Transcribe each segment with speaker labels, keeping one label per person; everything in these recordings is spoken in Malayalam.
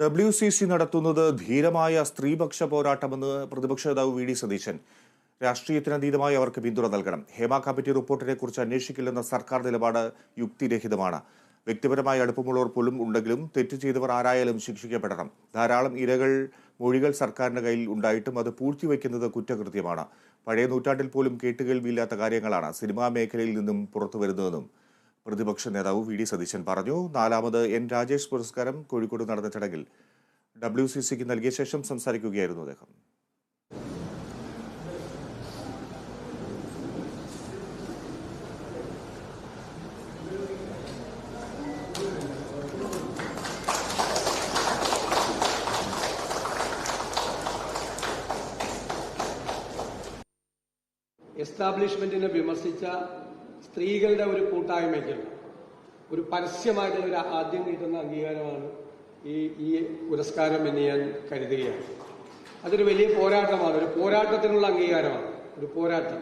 Speaker 1: ഡബ്ല്യു സി സി നടത്തുന്നത് ധീരമായ സ്ത്രീപക്ഷ പോരാട്ടമെന്ന് പ്രതിപക്ഷ നേതാവ് വി ഡി സതീശൻ. രാഷ്ട്രീയത്തിനതീതമായി അവർക്ക് പിന്തുണ നൽകണം. ഹേമ കമ്മിറ്റി റിപ്പോർട്ടിനെ കുറിച്ച് അന്വേഷിക്കില്ലെന്ന സർക്കാർ നിലപാട് യുക്തിരഹിതമാണ്. വ്യക്തിപരമായ അടുപ്പമുള്ളവർ പോലും ഉണ്ടെങ്കിലും തെറ്റ് ചെയ്തവർ ആരായാലും ശിക്ഷിക്കപ്പെടണം. ധാരാളം ഇരകൾ മൊഴികൾ സർക്കാരിന്റെ കയ്യിൽ ഉണ്ടായിട്ടും അത് പൂഴ്ത്തിവെക്കുന്നത് കുറ്റകൃത്യമാണ്. പഴയ നൂറ്റാണ്ടിൽ പോലും കേട്ടുകേൾവിയില്ലാത്ത കാര്യങ്ങളാണ് സിനിമാ മേഖലയിൽ നിന്നും പുറത്തു വരുന്നതെന്നും പ്രതിപക്ഷ നേതാവ് വി ഡി സതീശൻ പറഞ്ഞു. നാലാമത് എൻ രാജേഷ് പുരസ്കാരം കോഴിക്കോട് നടന്ന ചടങ്ങിൽ ഡബ്ല്യു സി സിക്ക് നൽകിയ ശേഷം സംസാരിക്കുകയായിരുന്നു അദ്ദേഹം.
Speaker 2: എസ്റ്റാബ്ലിഷ്മെന്റിനെ വിമർശിച്ച സ്ത്രീകളുടെ ഒരു കൂട്ടായ്മയ്ക്ക് ഒരു പരസ്യമായിട്ടുള്ള ഒരു ആദ്യം കിട്ടുന്ന അംഗീകാരമാണ് ഈ ഈ പുരസ്കാരം എന്ന് ഞാൻ കരുതുകയാണ്. അതൊരു വലിയ പോരാട്ടമാണ്. ഒരു പോരാട്ടത്തിനുള്ള അംഗീകാരമാണ്. ഒരു പോരാട്ടം.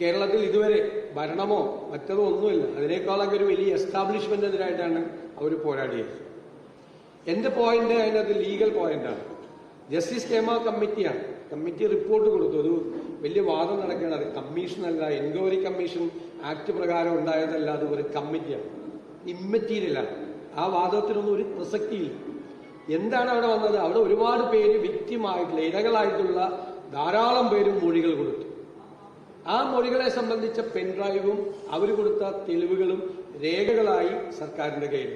Speaker 2: കേരളത്തിൽ ഇതുവരെ ഭരണമോ മറ്റതോ ഒന്നുമില്ല. അതിനേക്കാളൊക്കെ ഒരു വലിയ എസ്റ്റാബ്ലിഷ്മെന്റിനെതിരായിട്ടാണ് അവർ പോരാടിയത്. എന്റെ പോയിന്റ് അതിനകത്ത് ലീഗൽ പോയിന്റാണ് ജസ്റ്റിസ് കേമ കമ്മിറ്റിയാണ് കമ്മിറ്റി റിപ്പോർട്ട് കൊടുത്തു. ഒരു വലിയ വാദം നടക്കുകയാണ്. അത് കമ്മീഷനല്ല എൻക്വയറി കമ്മീഷൻ ആക്ട് പ്രകാരം ഉണ്ടായതല്ല അത് ഒരു കമ്മിറ്റിയാണ് ഇമ്മറ്റീരിയലാണ് ആ വാദത്തിനൊന്നും ഒരു പ്രസക്തിയില്ല. എന്താണ് അവിടെ വന്നത്? അവിടെ ഒരുപാട് പേര് വ്യക്തിമായിട്ടുള്ള ഇരകളായിട്ടുള്ള ധാരാളം പേരും മൊഴികൾ കൊടുത്തു. ആ മൊഴികളെ സംബന്ധിച്ച പെൻഡ്രൈവും അവർ കൊടുത്ത തെളിവുകളും രേഖകളായി സർക്കാരിന്റെ കയ്യിൽ